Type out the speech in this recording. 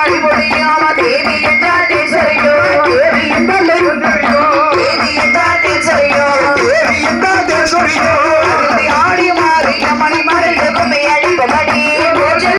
வாழ்வழியா